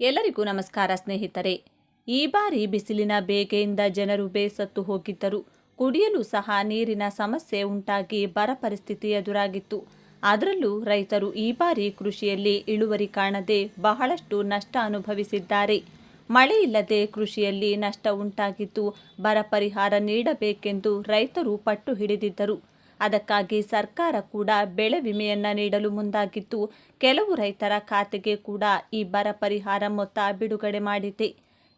ಎಲ್ಲರಿಗೂ ನಮಸ್ಕಾರ, ಸ್ನೇಹಿತರೆ. ಈ ಬಾರಿ ಬಿಸಿಲಿನ ಬೇಗೆಯಿಂದ ಜನರು ಬೇಸತ್ತು ಹೋಗಿದ್ದರು. ಕುಡಿಯಲು ಸಹ ನೀರಿನ ಸಮಸ್ಯೆ ಉಂಟಾಗಿ ಬರ ಪರಿಸ್ಥಿತಿ ಎದುರಾಗಿತ್ತು. ಅದರಲ್ಲೂ ರೈತರು ಈ ಬಾರಿ ಕೃಷಿಯಲ್ಲಿ ಇಳುವರಿ ಕಾಣದೆ ಬಹಳಷ್ಟು ನಷ್ಟ ಅನುಭವಿಸಿದ್ದಾರೆ. ಮಳೆ ಇಲ್ಲದೆ ಕೃಷಿಯಲ್ಲಿ ನಷ್ಟ ಉಂಟಾಗಿದ್ದು ಬರ ಪರಿಹಾರ ನೀಡಬೇಕೆಂದು ರೈತರು ಪಟ್ಟು ಹಿಡಿದಿದ್ದರು. ಅದಕ್ಕಾಗಿ ಸರ್ಕಾರ ಕೂಡ ಬೆಳೆ ವಿಮೆಯನ್ನ ನೀಡಲು ಮುಂದಾಗಿದ್ದು, ಕೆಲವು ರೈತರ ಖಾತೆಗೆ ಕೂಡ ಈ ಬರ ಪರಿಹಾರ ಮೊತ್ತ ಬಿಡುಗಡೆ ಮಾಡಿದೆ.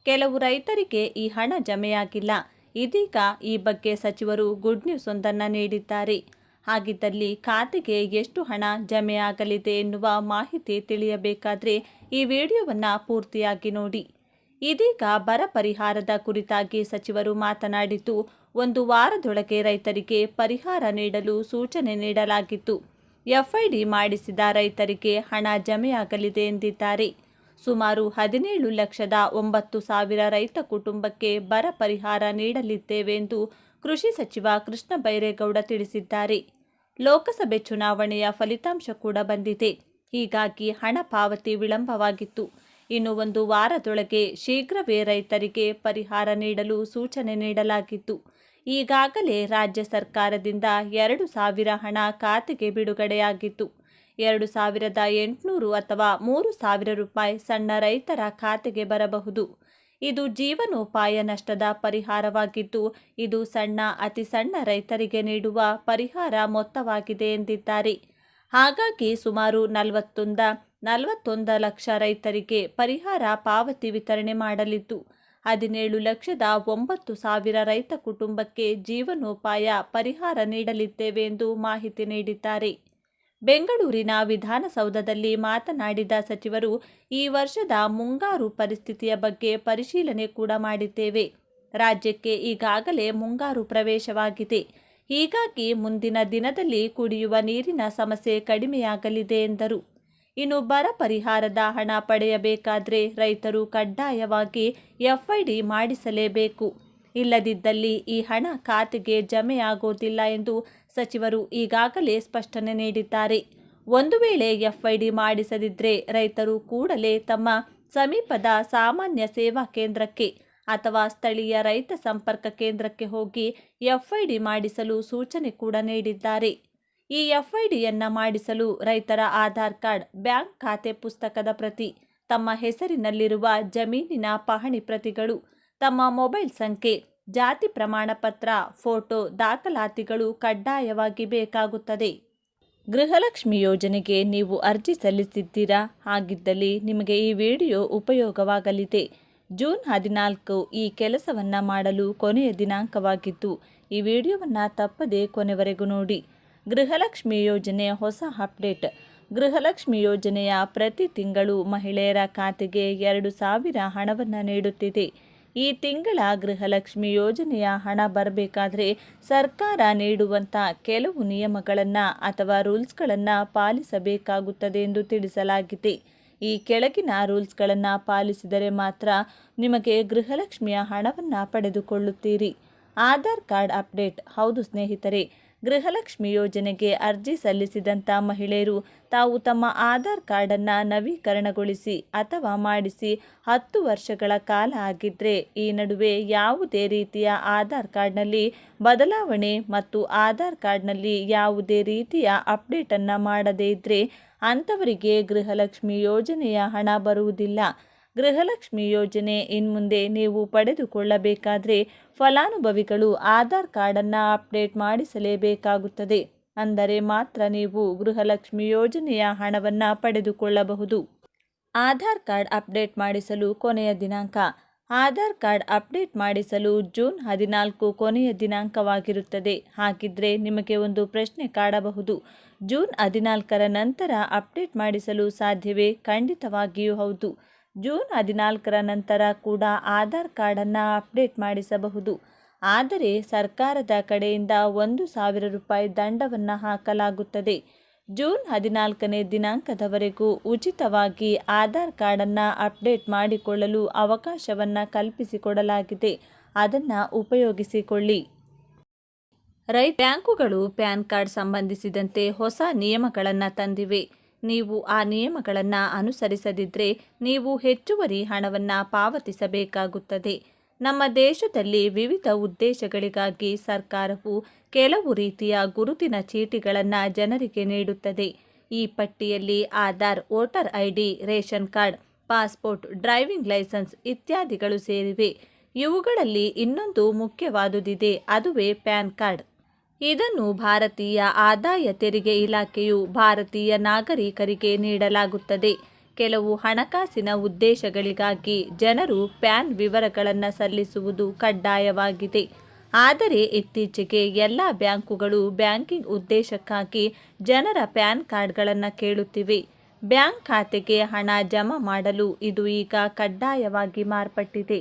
ಕೆಲವು ರೈತರಿಗೆ ಈ ಹಣ ಜಮೆಯಾಗಿಲ್ಲ. ಇದೀಗ ಈ ಬಗ್ಗೆ ಸಚಿವರು ಗುಡ್ ನ್ಯೂಸ್ ಒಂದನ್ನು ನೀಡಿದ್ದಾರೆ. ಹಾಗಿದ್ದಲ್ಲಿ ಖಾತೆಗೆ ಎಷ್ಟು ಹಣ ಜಮೆಯಾಗಲಿದೆ ಎನ್ನುವ ಮಾಹಿತಿ ತಿಳಿಯಬೇಕಾದರೆ ಈ ವಿಡಿಯೋವನ್ನು ಪೂರ್ತಿಯಾಗಿ ನೋಡಿ. ಇದೀಗ ಬರ ಪರಿಹಾರದ ಕುರಿತಾಗಿ ಸಚಿವರು ಮಾತನಾಡಿದ್ದು, ಒಂದು ವಾರದೊಳಗೆ ರೈತರಿಗೆ ಪರಿಹಾರ ನೀಡಲು ಸೂಚನೆ ನೀಡಲಾಗಿತ್ತು. ಎಫ್ಐಡಿ ಮಾಡಿಸಿದ ರೈತರಿಗೆ ಹಣ ಜಮೆಯಾಗಲಿದೆ ಎಂದಿದ್ದಾರೆ. ಸುಮಾರು ಹದಿನೇಳು ಲಕ್ಷದ ಒಂಬತ್ತು ಸಾವಿರ ರೈತ ಕುಟುಂಬಕ್ಕೆ ಬರ ಪರಿಹಾರ ನೀಡಲಿದ್ದೇವೆ ಎಂದು ಕೃಷಿ ಸಚಿವ ಕೃಷ್ಣ ಬೈರೇಗೌಡ ತಿಳಿಸಿದ್ದಾರೆ. ಲೋಕಸಭೆ ಚುನಾವಣೆಯ ಫಲಿತಾಂಶ ಕೂಡ ಬಂದಿದೆ. ಹೀಗಾಗಿ ಹಣ ಪಾವತಿ ವಿಳಂಬವಾಗಿತ್ತು. ಇನ್ನು ಒಂದು ವಾರದೊಳಗೆ ಶೀಘ್ರವೇ ರೈತರಿಗೆ ಪರಿಹಾರ ನೀಡಲು ಸೂಚನೆ ನೀಡಲಾಗಿತ್ತು. ಈಗಾಗಲೇ ರಾಜ್ಯ ಸರ್ಕಾರದಿಂದ ಎರಡು ಸಾವಿರ ಹಣ ಖಾತೆಗೆ ಬಿಡುಗಡೆಯಾಗಿತ್ತು. ಎರಡು ಸಾವಿರದ ಎಂಟುನೂರು ಅಥವಾ ಮೂರು ಸಾವಿರ ರೂಪಾಯಿ ಸಣ್ಣ ರೈತರ ಖಾತೆಗೆ ಬರಬಹುದು. ಇದು ಜೀವನೋಪಾಯ ನಷ್ಟದ ಪರಿಹಾರವಾಗಿದ್ದು, ಇದು ಸಣ್ಣ, ಅತಿ ಸಣ್ಣ ರೈತರಿಗೆ ನೀಡುವ ಪರಿಹಾರ ಮೊತ್ತವಾಗಿದೆ ಎಂದಿದ್ದಾರೆ. ಹಾಗಾಗಿ ಸುಮಾರು ನಲವತ್ತೊಂದ ನಲವತ್ತೊಂದ ಲಕ್ಷ ರೈತರಿಗೆ ಪರಿಹಾರ ಪಾವತಿ ವಿತರಣೆ ಮಾಡಲಿದ್ದು, ಹದಿನೇಳು ಲಕ್ಷದ ಒಂಬತ್ತು ಸಾವಿರ ರೈತ ಕುಟುಂಬಕ್ಕೆ ಜೀವನೋಪಾಯ ಪರಿಹಾರ ನೀಡಲಿದ್ದೇವೆ ಎಂದು ಮಾಹಿತಿ ನೀಡಿದ್ದಾರೆ. ಬೆಂಗಳೂರಿನ ವಿಧಾನಸೌಧದಲ್ಲಿ ಮಾತನಾಡಿದ ಸಚಿವರು, ಈ ವರ್ಷದ ಮುಂಗಾರು ಪರಿಸ್ಥಿತಿಯ ಬಗ್ಗೆ ಪರಿಶೀಲನೆ ಕೂಡ ಮಾಡಿದ್ದೇವೆ. ರಾಜ್ಯಕ್ಕೆ ಈಗಾಗಲೇ ಮುಂಗಾರು ಪ್ರವೇಶವಾಗಿದೆ. ಹೀಗಾಗಿ ಮುಂದಿನ ದಿನದಲ್ಲಿ ಕುಡಿಯುವ ನೀರಿನ ಸಮಸ್ಯೆ ಕಡಿಮೆಯಾಗಲಿದೆ ಎಂದರು. ಇನ್ನು ಬರ ಪರಿಹಾರದ ಹಣ ಪಡೆಯಬೇಕಾದರೆ ರೈತರು ಕಡ್ಡಾಯವಾಗಿ ಎಫ್ಐಡಿ ಮಾಡಿಸಲೇಬೇಕು. ಇಲ್ಲದಿದ್ದಲ್ಲಿ ಈ ಹಣ ಖಾತೆಗೆ ಜಮೆಯಾಗೋದಿಲ್ಲ ಎಂದು ಸಚಿವರು ಈಗಾಗಲೇ ಸ್ಪಷ್ಟನೆ ನೀಡಿದ್ದಾರೆ. ಒಂದು ವೇಳೆ ಎಫ್ಐಡಿ ಮಾಡಿಸದಿದ್ದರೆ ರೈತರು ಕೂಡಲೇ ತಮ್ಮ ಸಮೀಪದ ಸಾಮಾನ್ಯ ಸೇವಾ ಕೇಂದ್ರಕ್ಕೆ ಅಥವಾ ಸ್ಥಳೀಯ ರೈತ ಸಂಪರ್ಕ ಕೇಂದ್ರಕ್ಕೆ ಹೋಗಿ ಎಫ್ಐಡಿ ಮಾಡಿಸಲು ಸೂಚನೆ ಕೂಡ ನೀಡಿದ್ದಾರೆ. ಈ ಎಫ್ಐಡಿಯನ್ನ ಮಾಡಿಸಲು ರೈತರ ಆಧಾರ್ ಕಾರ್ಡ್, ಬ್ಯಾಂಕ್ ಖಾತೆ ಪುಸ್ತಕದ ಪ್ರತಿ, ತಮ್ಮ ಹೆಸರಿನಲ್ಲಿರುವ ಜಮೀನಿನ ಪಹಣಿ ಪ್ರತಿಗಳು, ತಮ್ಮ ಮೊಬೈಲ್ ಸಂಖ್ಯೆ, ಜಾತಿ ಪ್ರಮಾಣ ಪತ್ರ, ಫೋಟೋ ದಾಖಲಾತಿಗಳು ಕಡ್ಡಾಯವಾಗಿ ಬೇಕಾಗುತ್ತದೆ. ಗೃಹಲಕ್ಷ್ಮಿ ಯೋಜನೆಗೆ ನೀವು ಅರ್ಜಿ ಸಲ್ಲಿಸಿದ್ದೀರಾ? ಹಾಗಿದ್ದಲ್ಲಿ ನಿಮಗೆ ಈ ವಿಡಿಯೋ ಉಪಯೋಗವಾಗಲಿದೆ. ಜೂನ್ ಹದಿನಾಲ್ಕು ಈ ಕೆಲಸವನ್ನು ಮಾಡಲು ಕೊನೆಯ ದಿನಾಂಕವಾಗಿದ್ದು, ಈ ವಿಡಿಯೋವನ್ನು ತಪ್ಪದೇ ಕೊನೆವರೆಗೂ ನೋಡಿ. ಗೃಹಲಕ್ಷ್ಮಿ ಯೋಜನೆ ಹೊಸ ಅಪ್ಡೇಟ್. ಗೃಹಲಕ್ಷ್ಮಿ ಯೋಜನೆಯ ಪ್ರತಿ ತಿಂಗಳು ಮಹಿಳೆಯರ ಖಾತೆಗೆ ಎರಡು ಸಾವಿರ ಹಣವನ್ನು ನೀಡುತ್ತಿದೆ. ಈ ತಿಂಗಳ ಗೃಹಲಕ್ಷ್ಮಿ ಯೋಜನೆಯ ಹಣ ಬರಬೇಕಾದರೆ ಸರ್ಕಾರ ನೀಡುವಂಥ ಕೆಲವು ನಿಯಮಗಳನ್ನು ಅಥವಾ ರೂಲ್ಸ್ಗಳನ್ನು ಪಾಲಿಸಬೇಕಾಗುತ್ತದೆ ಎಂದು ತಿಳಿಸಲಾಗಿದೆ. ಈ ಕೆಳಗಿನ ರೂಲ್ಸ್ಗಳನ್ನು ಪಾಲಿಸಿದರೆ ಮಾತ್ರ ನಿಮಗೆ ಗೃಹಲಕ್ಷ್ಮಿಯ ಹಣವನ್ನು ಪಡೆದುಕೊಳ್ಳುತ್ತೀರಿ. Aadhaar card update. ಹೌದು ಸ್ನೇಹಿತರೆ ಗೃಹಲಕ್ಷ್ಮಿ ಯೋಜನೆಗೆ ಅರ್ಜಿ ಸಲ್ಲಿಸಿದಂಥ ಮಹಿಳೆಯರು ತಾವು ತಮ್ಮ ಆಧಾರ್ ಕಾರ್ಡನ್ನು ನವೀಕರಣಗೊಳಿಸಿ ಅಥವಾ ಮಾಡಿಸಿ ಹತ್ತು ವರ್ಷಗಳ ಕಾಲ ಆಗಿದ್ದರೆ ಈ ನಡುವೆ ಯಾವುದೇ ರೀತಿಯ ಆಧಾರ್ ಕಾರ್ಡ್ನಲ್ಲಿ ಬದಲಾವಣೆ ಮತ್ತು ಆಧಾರ್ ಕಾರ್ಡ್ನಲ್ಲಿ ಯಾವುದೇ ರೀತಿಯ ಅಪ್ಡೇಟನ್ನು ಮಾಡದೇ ಇದ್ದರೆ ಅಂಥವರಿಗೆ ಗೃಹಲಕ್ಷ್ಮಿ ಯೋಜನೆಯ ಹಣ ಬರುವುದಿಲ್ಲ. ಗೃಹಲಕ್ಷ್ಮಿ ಯೋಜನೆ ಇನ್ಮುಂದೆ ನೀವು ಪಡೆದುಕೊಳ್ಳಬೇಕಾದರೆ ಫಲಾನುಭವಿಗಳು ಆಧಾರ್ ಕಾರ್ಡನ್ನು ಅಪ್ಡೇಟ್ ಮಾಡಿಸಲೇಬೇಕಾಗುತ್ತದೆ. ಅಂದರೆ ಮಾತ್ರ ನೀವು ಗೃಹಲಕ್ಷ್ಮಿ ಯೋಜನೆಯ ಹಣವನ್ನು ಪಡೆದುಕೊಳ್ಳಬಹುದು. ಆಧಾರ್ ಕಾರ್ಡ್ ಅಪ್ಡೇಟ್ ಮಾಡಿಸಲು ಕೊನೆಯ ದಿನಾಂಕ. ಆಧಾರ್ ಕಾರ್ಡ್ ಅಪ್ಡೇಟ್ ಮಾಡಿಸಲು ಜೂನ್ ಹದಿನಾಲ್ಕು ಕೊನೆಯ ದಿನಾಂಕವಾಗಿರುತ್ತದೆ. ಹಾಗಿದ್ರೆ ನಿಮಗೆ ಒಂದು ಪ್ರಶ್ನೆ ಕಾಡಬಹುದು. ಜೂನ್ ಹದಿನಾಲ್ಕರ ನಂತರ ಅಪ್ಡೇಟ್ ಮಾಡಿಸಲು ಸಾಧ್ಯವೇ? ಖಂಡಿತವಾಗಿಯೂ ಹೌದು. ಜೂನ್ ಹದಿನಾಲ್ಕರ ನಂತರ ಕೂಡ ಆಧಾರ್ ಕಾರ್ಡನ್ನು ಅಪ್ಡೇಟ್ ಮಾಡಿಸಬಹುದು. ಆದರೆ ಸರ್ಕಾರದ ಕಡೆಯಿಂದ ಒಂದು ಸಾವಿರ ರೂಪಾಯಿ ದಂಡವನ್ನು ಹಾಕಲಾಗುತ್ತದೆ. ಜೂನ್ ಹದಿನಾಲ್ಕನೇ ದಿನಾಂಕದವರೆಗೂ ಉಚಿತವಾಗಿ ಆಧಾರ್ ಕಾರ್ಡನ್ನು ಅಪ್ಡೇಟ್ ಮಾಡಿಕೊಳ್ಳಲು ಅವಕಾಶವನ್ನು ಕಲ್ಪಿಸಿಕೊಡಲಾಗಿದೆ. ಅದನ್ನು ಉಪಯೋಗಿಸಿಕೊಳ್ಳಿ. ರೈ ಬ್ಯಾಂಕುಗಳು ಪ್ಯಾನ್ ಕಾರ್ಡ್ ಸಂಬಂಧಿಸಿದಂತೆ ಹೊಸ ನಿಯಮಗಳನ್ನು ತಂದಿವೆ. ನೀವು ಆ ನಿಯಮಗಳನ್ನು ಅನುಸರಿಸದಿದ್ದರೆ ನೀವು ಹೆಚ್ಚುವರಿ ಹಣವನ್ನು ಪಾವತಿಸಬೇಕಾಗುತ್ತದೆ. ನಮ್ಮ ದೇಶದಲ್ಲಿ ವಿವಿಧ ಉದ್ದೇಶಗಳಿಗಾಗಿ ಸರ್ಕಾರವು ಕೆಲವು ರೀತಿಯ ಗುರುತಿನ ಚೀಟಿಗಳನ್ನು ಜನರಿಗೆ ನೀಡುತ್ತದೆ. ಈ ಪಟ್ಟಿಯಲ್ಲಿ Aadhaar, voter ID, ration card, passport, driving licence ಇತ್ಯಾದಿಗಳು ಸೇರಿವೆ. ಇವುಗಳಲ್ಲಿ ಇನ್ನೊಂದು ಮುಖ್ಯವಾದುದಿದೆ, ಅದುವೇ ಪ್ಯಾನ್ ಕಾರ್ಡ್. ಇದನ್ನು ಭಾರತೀಯ ಆದಾಯ ತೆರಿಗೆ ಇಲಾಖೆಯು ಭಾರತೀಯ ನಾಗರಿಕರಿಗೆ ನೀಡಲಾಗುತ್ತದೆ. ಕೆಲವು ಹಣಕಾಸಿನ ಉದ್ದೇಶಗಳಿಗಾಗಿ ಜನರು ಪ್ಯಾನ್ ವಿವರಗಳನ್ನು ಸಲ್ಲಿಸುವುದು ಕಡ್ಡಾಯವಾಗಿದೆ. ಆದರೆ ಇತ್ತೀಚೆಗೆ ಎಲ್ಲ ಬ್ಯಾಂಕುಗಳು ಬ್ಯಾಂಕಿಂಗ್ ಉದ್ದೇಶಕ್ಕಾಗಿ ಜನರ ಪ್ಯಾನ್ ಕಾರ್ಡ್ಗಳನ್ನು ಕೇಳುತ್ತಿವೆ. ಬ್ಯಾಂಕ್ ಖಾತೆಗೆ ಹಣ ಜಮಾ ಮಾಡಲು ಇದು ಈಗ ಕಡ್ಡಾಯವಾಗಿ ಮಾರ್ಪಟ್ಟಿದೆ.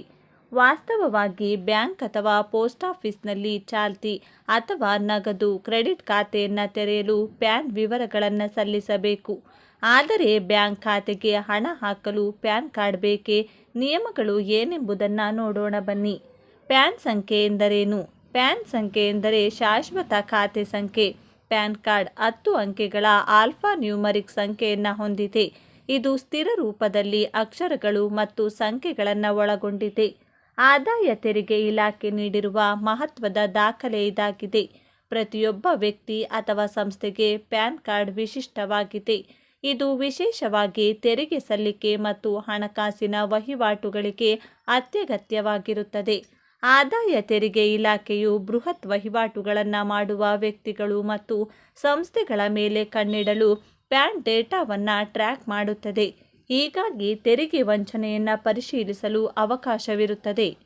ವಾಸ್ತವವಾಗಿ ಬ್ಯಾಂಕ್ ಅಥವಾ ಪೋಸ್ಟ್ ಆಫೀಸ್ನಲ್ಲಿ ಚಾಲ್ತಿ ಅಥವಾ ನಗದು ಕ್ರೆಡಿಟ್ ಖಾತೆಯನ್ನು ತೆರೆಯಲು ಪ್ಯಾನ್ ವಿವರಗಳನ್ನು ಸಲ್ಲಿಸಬೇಕು. ಆದರೆ ಬ್ಯಾಂಕ್ ಖಾತೆಗೆ ಹಣ ಹಾಕಲು ಪ್ಯಾನ್ ಕಾರ್ಡ್ ಬೇಕೇ? ನಿಯಮಗಳು ಏನೆಂಬುದನ್ನು ನೋಡೋಣ ಬನ್ನಿ. ಪ್ಯಾನ್ ಸಂಖ್ಯೆ ಎಂದರೇನು? ಪ್ಯಾನ್ ಸಂಖ್ಯೆ ಎಂದರೆ ಶಾಶ್ವತ ಖಾತೆ ಸಂಖ್ಯೆ. ಪ್ಯಾನ್ ಕಾರ್ಡ್ ಹತ್ತು ಅಂಕೆಗಳ ಆಲ್ಫಾ ನ್ಯೂಮರಿಕ್ ಸಂಖ್ಯೆಯನ್ನು ಹೊಂದಿದೆ. ಇದು ಸ್ಥಿರ ರೂಪದಲ್ಲಿ ಅಕ್ಷರಗಳು ಮತ್ತು ಸಂಖ್ಯೆಗಳನ್ನು ಒಳಗೊಂಡಿದೆ. ಆದಾಯ ತೆರಿಗೆ ಇಲಾಖೆ ನೀಡಿರುವ ಮಹತ್ವದ ದಾಖಲೆ ಇದಾಗಿದೆ. ಪ್ರತಿಯೊಬ್ಬ ವ್ಯಕ್ತಿ ಅಥವಾ ಸಂಸ್ಥೆಗೆ ಪ್ಯಾನ್ ಕಾರ್ಡ್ ವಿಶಿಷ್ಟವಾಗಿದೆ. ಇದು ವಿಶೇಷವಾಗಿ ತೆರಿಗೆ ಸಲ್ಲಿಕೆ ಮತ್ತು ಹಣಕಾಸಿನ ವಹಿವಾಟುಗಳಿಗೆ ಅತ್ಯಗತ್ಯವಾಗಿರುತ್ತದೆ. ಆದಾಯ ತೆರಿಗೆ ಇಲಾಖೆಯು ಬೃಹತ್ ವಹಿವಾಟುಗಳನ್ನು ಮಾಡುವ ವ್ಯಕ್ತಿಗಳು ಮತ್ತು ಸಂಸ್ಥೆಗಳ ಮೇಲೆ ಕಣ್ಣಿಡಲು ಪ್ಯಾನ್ ಡೇಟಾವನ್ನು ಟ್ರ್ಯಾಕ್ ಮಾಡುತ್ತದೆ. ಹೀಗಾಗಿ ತೆರಿಗೆ ವಂಚನೆಯನ್ನು ಪರಿಶೀಲಿಸಲು ಅವಕಾಶವಿರುತ್ತದೆ.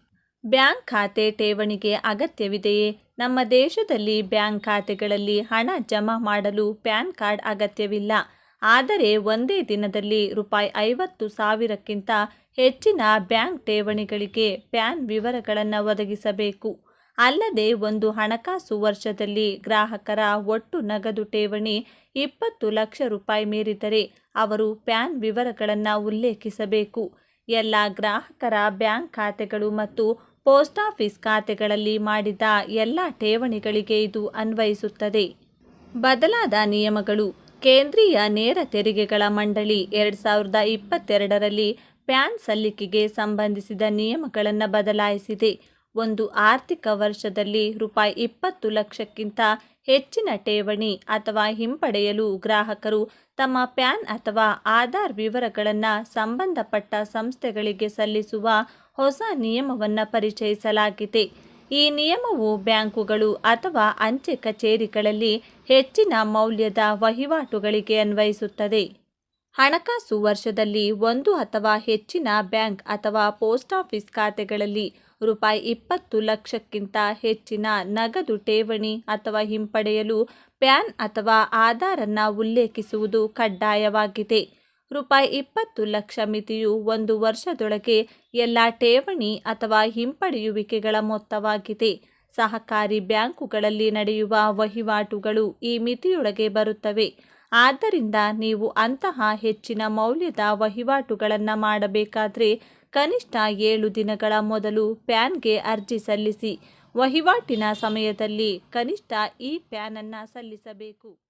ಬ್ಯಾಂಕ್ ಖಾತೆ ಠೇವಣಿಗೆ ಅಗತ್ಯವಿದೆಯೇ? ನಮ್ಮ ದೇಶದಲ್ಲಿ ಬ್ಯಾಂಕ್ ಖಾತೆಗಳಲ್ಲಿ ಹಣ ಜಮಾ ಮಾಡಲು ಪ್ಯಾನ್ ಕಾರ್ಡ್ ಅಗತ್ಯವಿಲ್ಲ. ಆದರೆ ಒಂದೇ ದಿನದಲ್ಲಿ ರೂಪಾಯಿ ಐವತ್ತು ಸಾವಿರಕ್ಕಿಂತ ಹೆಚ್ಚಿನ ಬ್ಯಾಂಕ್ ಠೇವಣಿಗಳಿಗೆ ಪ್ಯಾನ್ ವಿವರಗಳನ್ನು ಒದಗಿಸಬೇಕು. ಅಲ್ಲದೆ ಒಂದು ಹಣಕಾಸು ವರ್ಷದಲ್ಲಿ ಗ್ರಾಹಕರ ಒಟ್ಟು ನಗದು ಠೇವಣಿ ಇಪ್ಪತ್ತು ಲಕ್ಷ ರೂಪಾಯಿ ಮೀರಿದರೆ ಅವರು ಪ್ಯಾನ್ ವಿವರಗಳನ್ನು ಉಲ್ಲೇಖಿಸಬೇಕು. ಎಲ್ಲ ಗ್ರಾಹಕರ ಬ್ಯಾಂಕ್ ಖಾತೆಗಳು ಮತ್ತು ಪೋಸ್ಟ್ ಆಫೀಸ್ ಖಾತೆಗಳಲ್ಲಿ ಮಾಡಿದ ಎಲ್ಲ ಠೇವಣಿಗಳಿಗೆ ಇದು ಅನ್ವಯಿಸುತ್ತದೆ. ಬದಲಾದ ನಿಯಮಗಳು. ಕೇಂದ್ರೀಯ ನೇರ ತೆರಿಗೆಗಳ ಮಂಡಳಿ ಎರಡು ಸಾವಿರದ ಇಪ್ಪತ್ತೆರಡರಲ್ಲಿ ಪ್ಯಾನ್ ಸಲ್ಲಿಕೆಗೆ ಸಂಬಂಧಿಸಿದ ನಿಯಮಗಳನ್ನು ಬದಲಾಯಿಸಿದೆ. ಒಂದು ಆರ್ಥಿಕ ವರ್ಷದಲ್ಲಿ ರೂಪಾಯಿ ಇಪ್ಪತ್ತು ಲಕ್ಷಕ್ಕಿಂತ ಹೆಚ್ಚಿನ ಠೇವಣಿ ಅಥವಾ ಹಿಂಪಡೆಯಲು ಗ್ರಾಹಕರು ತಮ್ಮ ಪ್ಯಾನ್ ಅಥವಾ ಆಧಾರ್ ವಿವರಗಳನ್ನು ಸಂಬಂಧಪಟ್ಟ ಸಂಸ್ಥೆಗಳಿಗೆ ಸಲ್ಲಿಸುವ ಹೊಸ ನಿಯಮವನ್ನು ಪರಿಚಯಿಸಲಾಗಿದೆ. ಈ ನಿಯಮವು ಬ್ಯಾಂಕುಗಳು ಅಥವಾ ಅಂಚೆ ಕಚೇರಿಗಳಲ್ಲಿ ಹೆಚ್ಚಿನ ಮೌಲ್ಯದ ವಹಿವಾಟುಗಳಿಗೆ ಅನ್ವಯಿಸುತ್ತದೆ. ಹಣಕಾಸು ವರ್ಷದಲ್ಲಿ ಒಂದು ಅಥವಾ ಹೆಚ್ಚಿನ ಬ್ಯಾಂಕ್ ಅಥವಾ ಪೋಸ್ಟ್ ಆಫೀಸ್ ಖಾತೆಗಳಲ್ಲಿ ರೂಪಾಯಿ ಇಪ್ಪತ್ತು ಲಕ್ಷಕ್ಕಿಂತ ಹೆಚ್ಚಿನ ನಗದು ಠೇವಣಿ ಅಥವಾ ಹಿಂಪಡೆಯಲು ಪ್ಯಾನ್ ಅಥವಾ ಆಧಾರನ್ನು ಉಲ್ಲೇಖಿಸುವುದು ಕಡ್ಡಾಯವಾಗಿದೆ. ರೂಪಾಯಿ ಇಪ್ಪತ್ತು ಲಕ್ಷ ಮಿತಿಯು ಒಂದು ವರ್ಷದೊಳಗೆ ಎಲ್ಲ ಠೇವಣಿ ಅಥವಾ ಹಿಂಪಡೆಯುವಿಕೆಗಳ ಮೊತ್ತವಾಗಿದೆ. ಸಹಕಾರಿ ಬ್ಯಾಂಕುಗಳಲ್ಲಿ ನಡೆಯುವ ವಹಿವಾಟುಗಳು ಈ ಮಿತಿಯೊಳಗೆ ಬರುತ್ತವೆ. ಆದ್ದರಿಂದ ನೀವು ಅಂತಹ ಹೆಚ್ಚಿನ ಮೌಲ್ಯದ ವಹಿವಾಟುಗಳನ್ನು ಮಾಡಬೇಕಾದ್ರೆ ಕನಿಷ್ಠ ಏಳು ದಿನಗಳ ಮೊದಲು ಪ್ಯಾನ್ಗೆ ಅರ್ಜಿ ಸಲ್ಲಿಸಿ ವಹಿವಾಟಿನ ಸಮಯದಲ್ಲಿ ಕನಿಷ್ಠ ಈ ಪ್ಯಾನನ್ನು ಸಲ್ಲಿಸಬೇಕು.